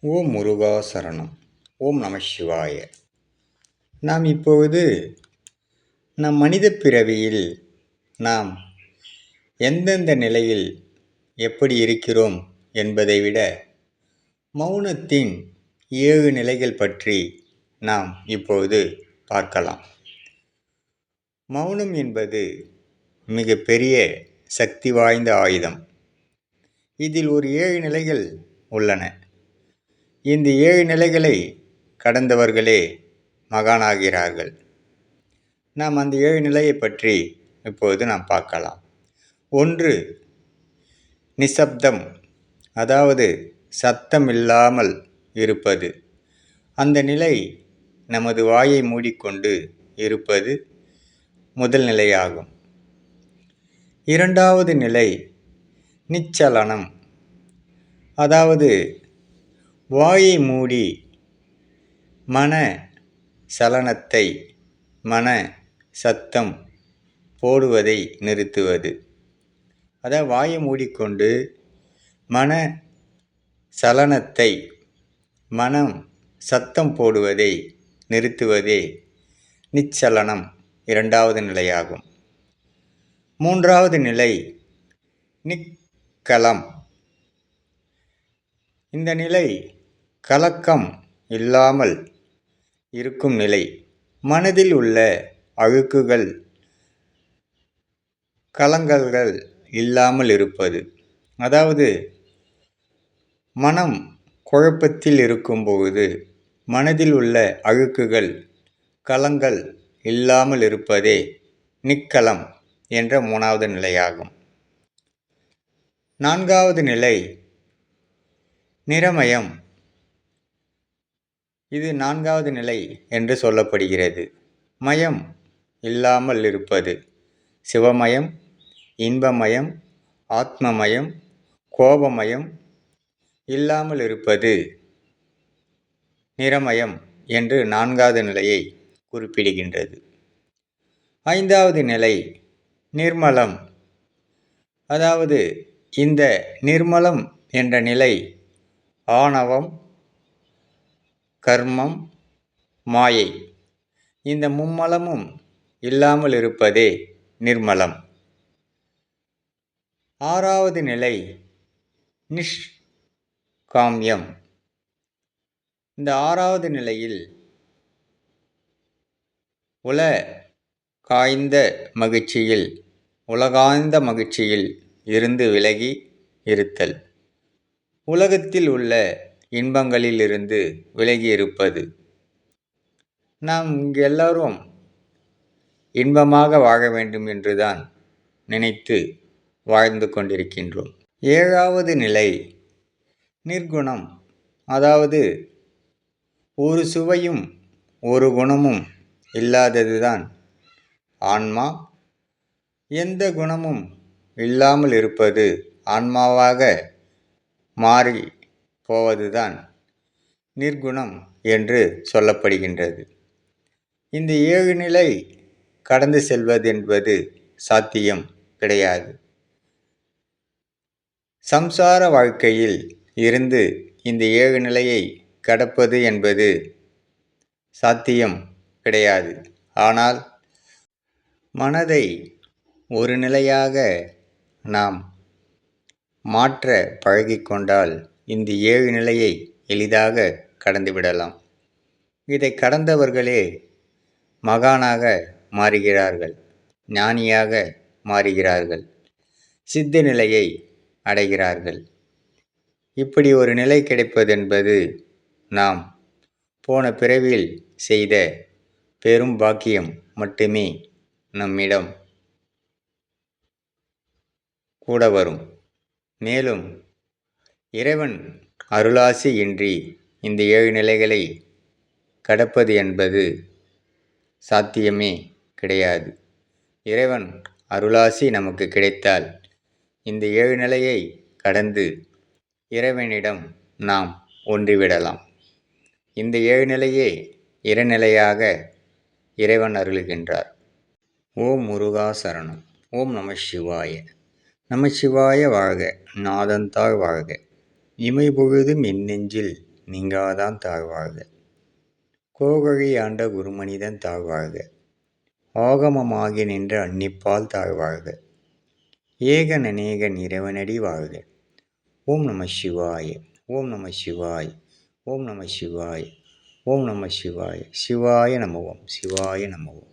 ஓம் முருகா சரணம். ஓம் நம சிவாய. நாம் இப்பொழுது நம் மனித பிறவியில் நாம் எந்தெந்த நிலையில் எப்படி இருக்கிறோம் என்பதை விட மௌனத்தின் ஏழு நிலைகள் பற்றி நாம் இப்பொழுது பார்க்கலாம். மௌனம் என்பது மிக பெரிய சக்தி வாய்ந்த ஆயுதம். இதில் ஒரு ஏழு நிலைகள் உள்ளன. இந்த ஏழு நிலைகளை கடந்தவர்களே மகானாகிறார்கள். நாம் அந்த ஏழு நிலையை பற்றி இப்போது நாம் பார்க்கலாம். ஒன்று நிசப்தம் அதாவது சத்தம் இல்லாமல் இருப்பது. அந்த நிலை நமது வாயை மூடிக்கொண்டு இருப்பது முதல் நிலையாகும். இரண்டாவது நிலை நிச்சலனம். அதாவது வாயை மூடி மன சலனத்தை மன சத்தம் போடுவதை நிறுத்துவது. அதாவது வாயை மூடிக்கொண்டு மன சலனத்தை மனம் சத்தம் போடுவதை நிறுத்துவதே நிச்சலனம். இரண்டாவது நிலையாகும். மூன்றாவது நிலை நிக்கலம். இந்த நிலை கலக்கம் இல்லாமல் இருக்கும் நிலை. மனதில் உள்ள அழுக்குகள் கலங்கல்கள் இல்லாமல் இருப்பது. அதாவது மனம் குழப்பத்தில் இருக்கும்பொழுது மனதில் உள்ள அழுக்குகள் கலங்கள் இல்லாமல் இருப்பதே நிக்கலம். என்ற மூணாவது நிலையாகும். நான்காவது நிலை நிறமயம். இது நான்காவது நிலை என்று சொல்லப்படுகிறது. மயம் இல்லாமல் இருப்பது. சிவமயம் இன்பமயம் ஆத்மமயம் கோபமயம் இல்லாமல் இருப்பது. நிறமயம் என்று நான்காவது நிலையை குறிப்பிடுகின்றது. ஐந்தாவது நிலை நிர்மலம். அதாவது இந்த நிர்மலம் என்ற நிலை ஆணவம் கர்மம் மாயை. இந்த மும்மலமும் இல்லாமல் இருப்பதே நிர்மலம். ஆறாவது நிலை நிஷ்காமியம். இந்த ஆறாவது நிலையில் உல காய்ந்த மகிழ்ச்சியில் உலகாய்ந்த மகிழ்ச்சியில் இருந்து விலகி இருத்தல். உலகத்தில் உள்ள இன்பங்களிலிருந்து விலகி இருப்பது. நாம் இங்கு எல்லோரும் இன்பமாக வாழ வேண்டும் என்றுதான் நினைத்து வாழ்ந்து கொண்டிருக்கின்றோம். ஏழாவது நிலை நிர்குணம். அதாவது ஒரு சுவையும் ஒரு குணமும் இல்லாததுதான் ஆன்மா எந்த குணமும் இல்லாமல் இருப்பது ஆன்மாவாக மாறி போவதுதான் நிர்குணம் என்று சொல்லப்படுகின்றது. இந்த ஏழு நிலை கடந்து செல்வது என்பது சாத்தியம் கிடையாது. சம்சார வாழ்க்கையில் இருந்து இந்த ஏழு நிலையை கடப்பது என்பது சாத்தியம் கிடையாது. ஆனால் மனதை ஒரு நிலையாக நாம் மாற்ற பழகிக்கொண்டால் இந்த ஏழு நிலையை எளிதாக கடந்துவிடலாம். இதை கடந்தவர்களே மகானாக மாறுகிறார்கள் ஞானியாக மாறுகிறார்கள் சித்த நிலையை அடைகிறார்கள். இப்படி ஒரு நிலை கிடைப்பதென்பது நாம் போன பிறவியில் செய்த பெரும் பாக்கியம் மட்டுமே. நம்மிடம் கூட வரும். மேலும் இறைவன் அருளாசி இன்றி இந்த ஏழு நிலைகளை கடப்பது என்பது சாத்தியமே கிடையாது. இறைவன் அருளாசி நமக்கு கிடைத்தால் இந்த ஏழு நிலையை கடந்து இறைவனிடம் நாம் ஒன்றிவிடலாம். இந்த ஏழு நிலையே இறைநிலையாக இறைவன் அருளுகின்றார். ஓம் முருகா சரணம். ஓம் நம சிவாய. நமசிவாய வாழ்க. நாதந்தாழ் வாழ்க. இமை பொழுதும் என்னெஞ்சில் நீங்காதான் தாழ்வாழ்க கோகழி ஆண்ட குருமனிதன் தாழ்வாழ்க ஆகமமாகி நின்ற அன்னிப்பால் தாழ்வாழ்க ஏகன் அநேகன் இறைவனடி வாழ்க. ஓம் நம சிவாய. ஓம் நம சிவாய். ஓம் நம சிவாய். ஓம் நம சிவாய. சிவாய நம ஓம். சிவாய நமவோம்